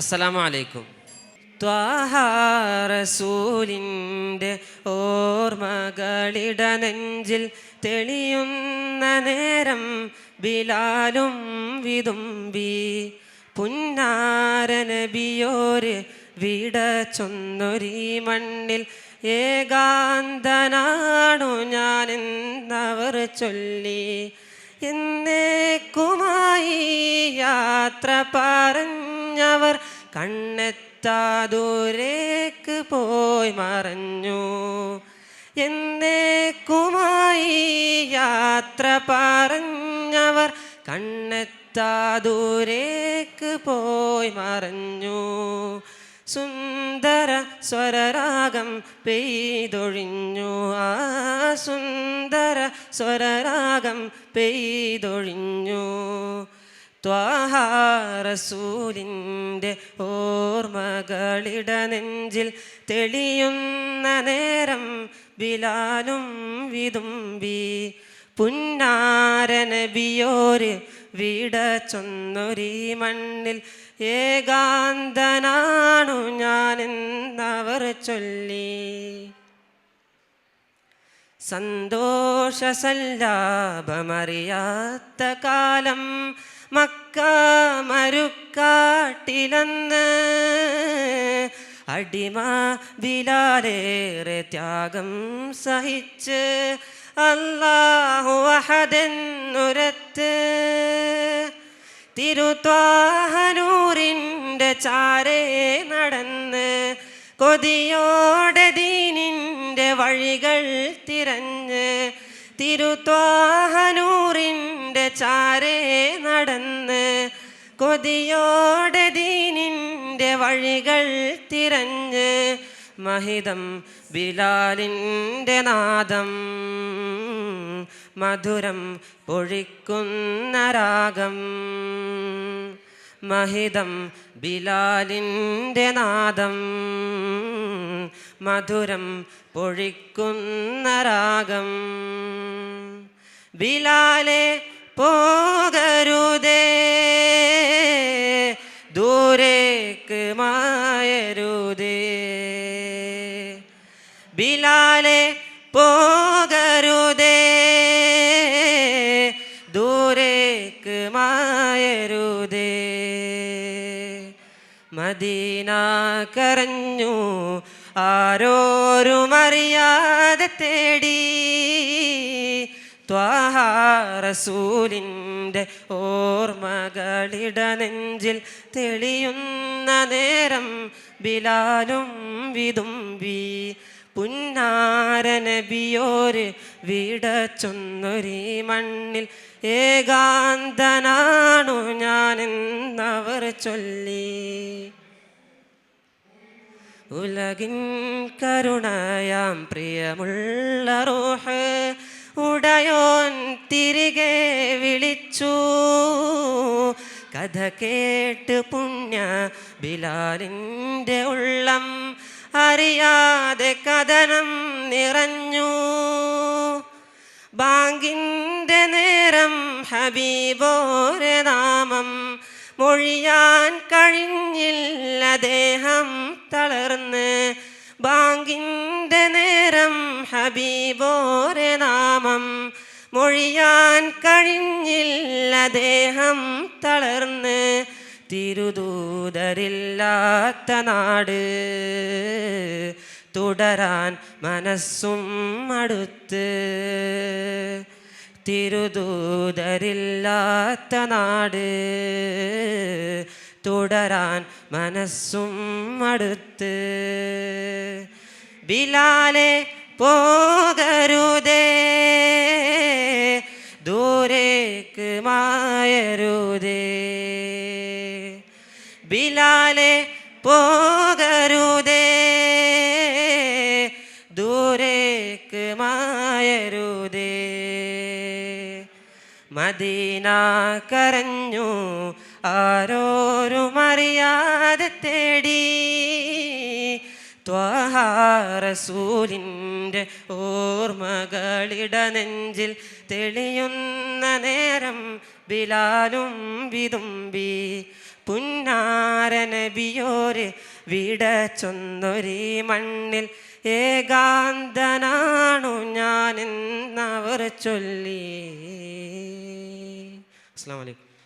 അസ്സലാമു അലൈക്കും ത്വാഹാറസൂലിന്റെ ഓർമ്മകളിട നെഞ്ചിൽ തെളിയുന്ന നേരം ബിലാലും വിതുമ്പി പുന്നാരനബിയോര് വിട ചൊന്നൊരീ മണ്ണിൽ ഏകാന്തനാണു എന്നവർ ചൊല്ലി. എന്നേക്കുമായി യാത്ര പറഞ്ഞവർ കണ്ണെത്താദൂരേക്ക് പോയി മറഞ്ഞു. എന്നേക്കുമായി യാത്ര പറഞ്ഞവർ കണ്ണെത്താദൂരേക്ക് പോയി മറഞ്ഞു. സുന്ദര സ്വരരാഗം പെയ്തൊഴിഞ്ഞു. ആ സുന്ദര സ്വരരാഗം പെയ്തൊഴിഞ്ഞു. ത്വാഹാറസൂലിന്റെ ഓർമ്മകളിട നെഞ്ചിൽ തെളിയുന്ന നേരം ബിലാലും വിതുമ്പി പുന്നാരനബിയോര് വിട ചൊന്നൊരീ മണ്ണിൽ ഏകാന്തനാണു ഞാനെന്നവർ ചൊല്ലി. സന്തോഷസല്ലാപമറിയാത്ത കാലം മക്ക മരുക്കാട്ടിലെന്ന് അടിമ ബിലാലേറെ ത്യാഗം സഹിച്ച് അല്ലാഹു അഹദെന്നുരത്ത് തിരുത്വാഹനൂരിന്റെ ചാരേ നടന്ന് കൊതിയോടെ ദീനിന്റെ വഴികൾ തിരഞ്ഞ് തിരുത്വാഹനൂരിന്റെ ചാരേ നടന്ന് കൊതിയോടെ ദീനിന്റെ വഴികൾ തിരഞ്ഞ് മഹിതം ബിലാലിന്റെ നാദം മധുരം പൊഴിക്കുന്ന രാഗം മഹിതം ബിലാലിന്റെ നാദം മധുരം പൊഴിക്കുന്ന രാഗം ബിലാലെ പോകരുതേ. ദൂരേക്ക് മായരുതേ. ബിലാലെ പോകരുതേ. ദൂരേക്ക് മായരുതേ. മദീന കരഞ്ഞു. ആരോരുമറിയാതെ തേടി. ത്വാഹാറസൂലിന്റെ ഓർമ്മകളിട നെഞ്ചിൽ തെളിയുന്ന നേരം ബിലാലും വിതുമ്പി പുന്നാരനബിയോര് വിട ചൊന്നൊരീ മണ്ണിൽ ഏകാന്തനാണു ഞാനെന്നവർ ചൊല്ലി. ഉലകിൻ കരുണയാം പ്രിയമുള്ള റൂഹ് ഉടയോൻ തിരികെ വിളിച്ചു. കഥ കേട്ട് പുണ്യ ബിലാലിന്റെ ഉള്ളം അറിയാതെ കഥനം നിറഞ്ഞു. ബാങ്കിന്റെ നേരം ഹബീബോരെ നാമം മൊഴിയാൻ കഴിഞ്ഞില്ല ദേഹം തളർന്ന്. ബാങ്കിന്റെ നേരം ഹബീബോരെ നാമം മൊഴിയാൻ കഴിഞ്ഞില്ല ദേഹം തളർന്ന് തിരുദൂതരില്ലാത്ത നാട്. തുടരാൻ മനസ്സും അടുത്ത് തിരുദൂതരില്ലാത്ത നാട്. തുടരാൻ മനസ്സും അടുത്ത് ബിലാലെ പോകരുതേ. ദൂരേക്ക് മായരുതേ. ബിലാലെ പോകരുതേ. ദൂരേക്ക് മായരുതേ. മദീന കരഞ്ഞു ആരോരും അറിയാതെ തേടി ത്വാഹാറസൂലിന്റെ ഓർമ്മകളിട നെഞ്ചിൽ തെളിയുന്ന നേരം ബിലാലും വിതുമ്പി. പുന്നാരനബിയോര് വിട ചൊന്നൊരി മണ്ണിൽ ഏകാന്തനാണു ഞാൻ എന്നവർ ചൊല്ലി. അസ്സാം വലൈക്കും